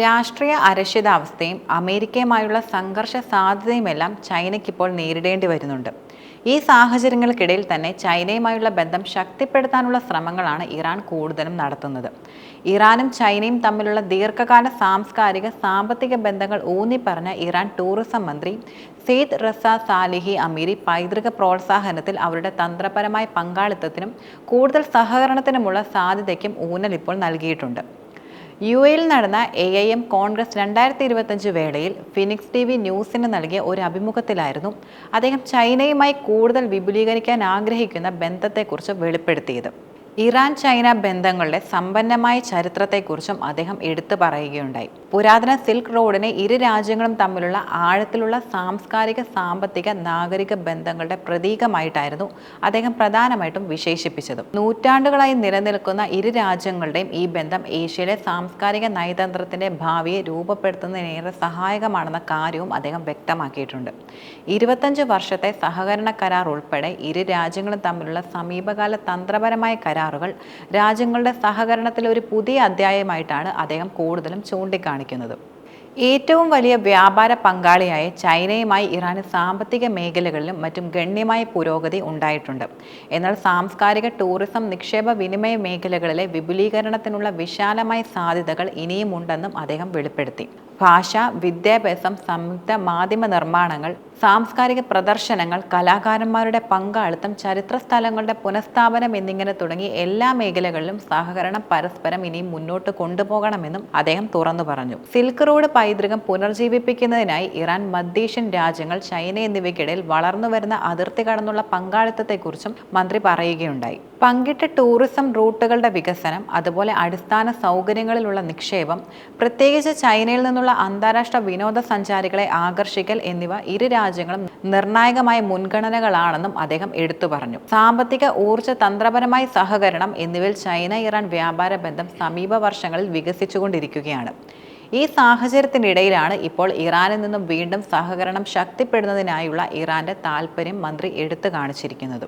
രാഷ്ട്രീയ അരക്ഷിതാവസ്ഥയും അമേരിക്കയുമായുള്ള സംഘർഷ സാധ്യതയുമെല്ലാം ചൈനയ്ക്കിപ്പോൾ നേരിടേണ്ടി വരുന്നുണ്ട്. ഈ സാഹചര്യങ്ങൾക്കിടയിൽ തന്നെ ചൈനയുമായുള്ള ബന്ധം ശക്തിപ്പെടുത്താനുള്ള ശ്രമങ്ങളാണ് ഇറാൻ കൂടുതലും നടത്തുന്നത്. ഇറാനും ചൈനയും തമ്മിലുള്ള ദീർഘകാല സാംസ്കാരിക സാമ്പത്തിക ബന്ധങ്ങൾ ഊന്നിപ്പറഞ്ഞ ഇറാൻ ടൂറിസം മന്ത്രി സെയ്ദ് റസ സാലിഹി അമീരി പൈതൃക പ്രോത്സാഹനത്തിൽ അവരുടെ തന്ത്രപരമായ പങ്കാളിത്തത്തിനും കൂടുതൽ സഹകരണത്തിനുമുള്ള സാധ്യതയ്ക്കും ഊന്നൽ ഇപ്പോൾ നൽകിയിട്ടുണ്ട്. യു എയിൽ നടന്ന എ ഐ എം കോൺഗ്രസ് രണ്ടായിരത്തി ഇരുപത്തഞ്ച് വേളയിൽ ഫിനിക്സ് ടി വി ന്യൂസിന് നൽകിയ ഒരു അഭിമുഖത്തിലായിരുന്നു അദ്ദേഹം ചൈനയുമായി കൂടുതൽ വിപുലീകരിക്കാൻ ആഗ്രഹിക്കുന്ന ബന്ധത്തെക്കുറിച്ച് വെളിപ്പെടുത്തിയത്. ഇറാൻ ചൈന ബന്ധങ്ങളുടെ സമ്പന്നമായ ചരിത്രത്തെക്കുറിച്ചും അദ്ദേഹം എടുത്തു പറയുകയുണ്ടായി. പുരാതന സിൽക്ക് റോഡിനെ ഇരു രാജ്യങ്ങളും തമ്മിലുള്ള ആഴത്തിലുള്ള സാംസ്കാരിക സാമ്പത്തിക നാഗരിക ബന്ധങ്ങളുടെ പ്രതീകമായിട്ടായിരുന്നു അദ്ദേഹം പ്രധാനമായിട്ടും വിശേഷിപ്പിച്ചത്. നൂറ്റാണ്ടുകളായി നിലനിൽക്കുന്ന ഇരു രാജ്യങ്ങളുടെയും ഈ ബന്ധം ഏഷ്യയിലെ സാംസ്കാരിക നയതന്ത്രത്തിന്റെ ഭാവിയെ രൂപപ്പെടുത്തുന്നതിനേറെ സഹായകമാണെന്ന കാര്യവും അദ്ദേഹം വ്യക്തമാക്കിയിട്ടുണ്ട്. ഇരുപത്തഞ്ച് വർഷത്തെ സഹകരണ കരാർ ഉൾപ്പെടെ ഇരു രാജ്യങ്ങളും തമ്മിലുള്ള സമീപകാല തന്ത്രപരമായ കരാറുകൾ രാജ്യങ്ങളുടെ സഹകരണത്തിലെ ഒരു പുതിയ അധ്യായമായിട്ടാണ് അദ്ദേഹം കൂടുതലും ചൂണ്ടിക്കാണിക്കുന്നത്. ഏറ്റവും വലിയ വ്യാപാര പങ്കാളിയായ ചൈനയുമായി ഇറാന് സാമ്പത്തിക മേഖലകളിലും മറ്റും ഗണ്യമായ പുരോഗതി ഉണ്ടായിട്ടുണ്ട്. എന്നാൽ സാംസ്കാരിക ടൂറിസം നിക്ഷേപ വിനിമയ മേഖലകളിലെ വിപുലീകരണത്തിനുള്ള വിശാലമായ സാധ്യതകൾ ഇനിയുമുണ്ടെന്നും അദ്ദേഹം വെളിപ്പെടുത്തി. ഭാഷ വിദ്യാഭ്യാസം സംയുക്ത മാധ്യമ നിർമ്മാണങ്ങൾ സാംസ്കാരിക പ്രദർശനങ്ങൾ കലാകാരന്മാരുടെ പങ്കാളിത്തം ചരിത്ര സ്ഥലങ്ങളുടെ പുനഃസ്ഥാപനം എന്നിങ്ങനെ തുടങ്ങി എല്ലാ മേഖലകളിലും സഹകരണം പരസ്പരം ഇനിയും മുന്നോട്ട് കൊണ്ടുപോകണമെന്നും അദ്ദേഹം തുറന്നു പറഞ്ഞു. സിൽക്ക് റോഡ് പൈതൃകം പുനർജീവിപ്പിക്കുന്നതിനായി ഇറാൻ മധ്യേഷ്യൻ രാജ്യങ്ങൾ ചൈന എന്നിവയ്ക്കിടയിൽ വളർന്നു വരുന്ന അതിർത്തി കടന്നുള്ള പങ്കാളിത്തത്തെക്കുറിച്ചും മന്ത്രി പറയുകയുണ്ടായി. പങ്കിട്ട ടൂറിസം റൂട്ടുകളുടെ വികസനം അതുപോലെ അടിസ്ഥാന സൗകര്യങ്ങളിലുള്ള നിക്ഷേപം പ്രത്യേകിച്ച് ചൈനയിൽ നിന്നുള്ള അന്താരാഷ്ട്ര വിനോദസഞ്ചാരികളെ ആകർഷിക്കൽ എന്നിവ ഇരു രാജ്യങ്ങളും നിർണായകമായ മുൻഗണനകളാണെന്നും അദ്ദേഹം എടുത്തു പറഞ്ഞു. സാമ്പത്തിക ഊർജ തന്ത്രപരമായ സഹകരണം എന്നിവയിൽ ചൈന ഇറാൻ വ്യാപാര ബന്ധം സമീപ വർഷങ്ങളിൽ വികസിച്ചുകൊണ്ടിരിക്കുകയാണ്. ഈ സാഹചര്യത്തിനിടയിലാണ് ഇപ്പോൾ ഇറാനിൽ നിന്നും വീണ്ടും സഹകരണം ശക്തിപ്പെടുന്നതിനായുള്ള ഇറാന്റെ താൽപ്പര്യം മന്ത്രി എടുത്തു കാണിച്ചിരിക്കുന്നത്.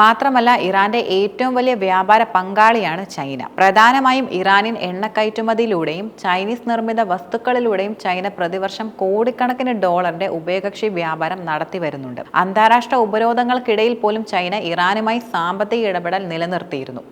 മാത്രമല്ല ഇറാന്റെ ഏറ്റവും വലിയ വ്യാപാര പങ്കാളിയാണ് ചൈന. പ്രധാനമായും ഇറാനിയൻ എണ്ണ കയറ്റുമതിയിലൂടെയും ചൈനീസ് നിർമ്മിത വസ്തുക്കളിലൂടെയും ചൈന പ്രതിവർഷം കോടിക്കണക്കിന് ഡോളറിന്റെ ഉഭയകക്ഷി വ്യാപാരം നടത്തി വരുന്നുണ്ട്. അന്താരാഷ്ട്ര ഉപരോധങ്ങൾക്കിടയിൽ പോലും ചൈന ഇറാനുമായി സാമ്പത്തിക ഇടപെടൽ നിലനിർത്തിയിരുന്നു.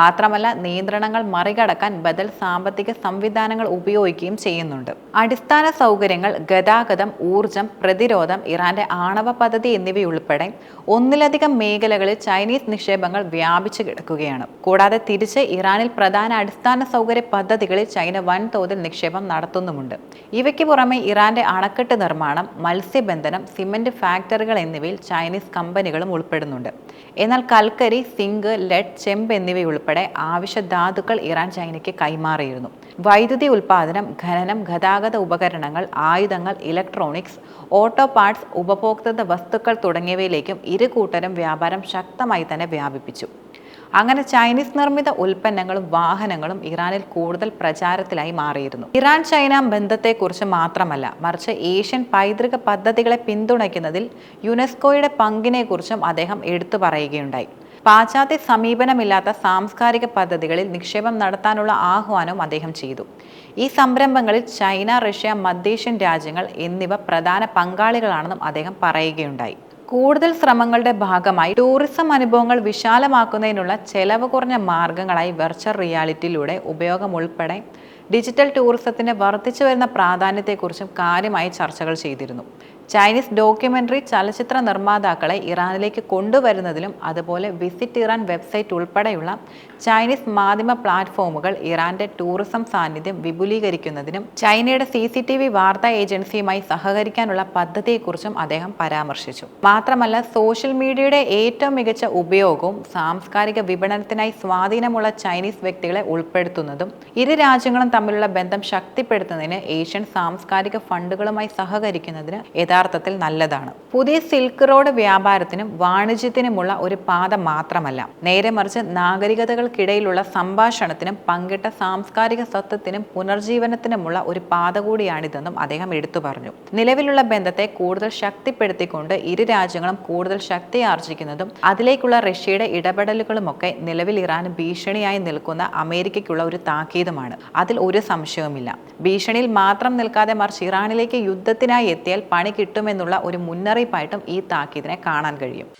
മാത്രമല്ല നിയന്ത്രണങ്ങൾ മറികടക്കാൻ ബദൽ സാമ്പത്തിക സംവിധാനങ്ങൾ ഉപയോഗിക്കുകയും ചെയ്യുന്നുണ്ട്. അടിസ്ഥാന സൗകര്യങ്ങൾ ഗതാഗതം ഊർജം പ്രതിരോധം ഇറാന്റെ ആണവ പദ്ധതി എന്നിവയുൾപ്പെടെ ഒന്നിലധികം മേഖലകളിൽ ചൈനീസ് നിക്ഷേപങ്ങൾ വ്യാപിച്ചു കിടക്കുകയാണ്. കൂടാതെ തിരിച്ച് ഇറാനിൽ പ്രധാന അടിസ്ഥാന സൗകര്യ പദ്ധതികളിൽ ചൈന വൻതോതിൽ നിക്ഷേപം നടത്തുന്നുമുണ്ട്. ഇവയ്ക്ക് പുറമെ ഇറാന്റെ അണക്കെട്ട് നിർമ്മാണം മത്സ്യബന്ധനം സിമന്റ് ഫാക്ടറികൾ എന്നിവയിൽ ചൈനീസ് കമ്പനികളും ഉൾപ്പെടുന്നുണ്ട്. എന്നാൽ കൽക്കരി സിങ്ക് ലെഡ് ചെമ്പ് എന്നിവയുൾപ്പെടെ ആവശ്യ ധാതുക്കൾ ഇറാൻ ചൈനയ്ക്ക് കൈമാറിയിരുന്നു. വൈദ്യുതി ഉൽപ്പാദനം ഖനനം ഗതാഗത ഉപകരണങ്ങൾ ആയുധങ്ങൾ ഇലക്ട്രോണിക്സ് ഓട്ടോ പാർട്സ് ഉപഭോക്തൃ വസ്തുക്കൾ തുടങ്ങിയവയിലേക്കും ഇരു കൂട്ടരും വ്യാപാരം ശക്തമായി തന്നെ വ്യാപിപ്പിച്ചു. അങ്ങനെ ചൈനീസ് നിർമ്മിത ഉൽപ്പന്നങ്ങളും വാഹനങ്ങളും ഇറാനിൽ കൂടുതൽ പ്രചാരത്തിലായി മാറിയിരുന്നു. ഇറാൻ ചൈന ബന്ധത്തെക്കുറിച്ച് മാത്രമല്ല മറിച്ച് ഏഷ്യൻ പൈതൃക പദ്ധതികളെ പിന്തുണയ്ക്കുന്നതിൽ യുനെസ്കോയുടെ പങ്കിനെക്കുറിച്ചും അദ്ദേഹം എടുത്തു പറയുകയുണ്ടായി. പാശ്ചാത്യ സമീപനമില്ലാത്ത സാംസ്കാരിക പദ്ധതികളിൽ നിക്ഷേപം നടത്താനുള്ള ആഹ്വാനവും അദ്ദേഹം ചെയ്തു. ഈ സംരംഭങ്ങളിൽ ചൈന റഷ്യ മധ്യേഷ്യൻ രാജ്യങ്ങൾ എന്നിവ പ്രധാന പങ്കാളികളാണെന്നും അദ്ദേഹം പറയുകയുണ്ടായി. കൂടുതൽ ശ്രമങ്ങളുടെ ഭാഗമായി ടൂറിസം അനുഭവങ്ങൾ വിശാലമാക്കുന്നതിനുള്ള ചെലവ് കുറഞ്ഞ മാർഗങ്ങളായി വെർച്വൽ റിയാലിറ്റിയിലൂടെ ഉപയോഗം ഉൾപ്പെടെ ഡിജിറ്റൽ ടൂറിസത്തിന്റെ വർദ്ധിച്ചു വരുന്ന പ്രാധാന്യത്തെക്കുറിച്ചും കാര്യമായി ചർച്ചകൾ ചെയ്തിരുന്നു. ചൈനീസ് ഡോക്യുമെന്ററി ചലച്ചിത്ര നിർമ്മാതാക്കളെ ഇറാനിലേക്ക് കൊണ്ടുവരുന്നതിലും അതുപോലെ വിസിറ്റ് ഇറാൻ വെബ്സൈറ്റ് ഉൾപ്പെടെയുള്ള ചൈനീസ് മാധ്യമ പ്ലാറ്റ്ഫോമുകൾ ഇറാന്റെ ടൂറിസം സാന്നിധ്യം വിപുലീകരിക്കുന്നതിനും ചൈനയുടെ സി സി ടി വി വാർത്താ ഏജൻസിയുമായി സഹകരിക്കാനുള്ള പദ്ധതിയെക്കുറിച്ചും അദ്ദേഹം പരാമർശിച്ചു. മാത്രമല്ല സോഷ്യൽ മീഡിയയുടെ ഏറ്റവും മികച്ച ഉപയോഗവും സാംസ്കാരിക വിപണനത്തിനായി സ്വാധീനമുള്ള ചൈനീസ് വ്യക്തികളെ ഉൾപ്പെടുത്തുന്നതും ഇരു രാജ്യങ്ങളും തമ്മിലുള്ള ബന്ധം ശക്തിപ്പെടുത്തുന്നതിന് ഏഷ്യൻ സാംസ്കാരിക ഫണ്ടുകളുമായി സഹകരിക്കുന്നതിന് യഥാർത്ഥ യഥാർത്ഥത്തിൽ നല്ലതാണ്. പുതിയ സിൽക്ക് റോഡ് വ്യാപാരത്തിനും വാണിജ്യത്തിനുമുള്ള ഒരു പാത മാത്രമല്ല. നേരെ മറിച്ച് നാഗരികതകൾക്കിടയിലുള്ള സംഭാഷണത്തിനും പങ്കിട്ട സാംസ്കാരിക സ്വത്വത്തിനും പുനർജീവനത്തിനുമുള്ള ഒരു പാത കൂടിയാണിതെന്നും അദ്ദേഹം എടുത്തു പറഞ്ഞു. നിലവിലുള്ള ബന്ധത്തെ കൂടുതൽ ശക്തിപ്പെടുത്തിക്കൊണ്ട് ഇരു രാജ്യങ്ങളും കൂടുതൽ ശക്തി ആർജിക്കുന്നതും അതിലേക്കുള്ള റഷ്യയുടെ ഇടപെടലുകളുമൊക്കെ നിലവിൽ ഇറാൻ ഭീഷണിയായി നിൽക്കുന്ന അമേരിക്കയ്ക്കുള്ള ഒരു താക്കീതുമാണ്. അതിൽ ഒരു സംശയവുമില്ല. ഭീഷണിയിൽ മാത്രം നിൽക്കാതെ മറിച്ച് ഇറാനിലേക്ക് യുദ്ധത്തിനായി എത്തിയാൽ പണി കിട്ടുമെന്നുള്ള ഒരു മുന്നറിയിപ്പായിട്ടും ഈ താക്കീതിനെ കാണാൻ കഴിയും.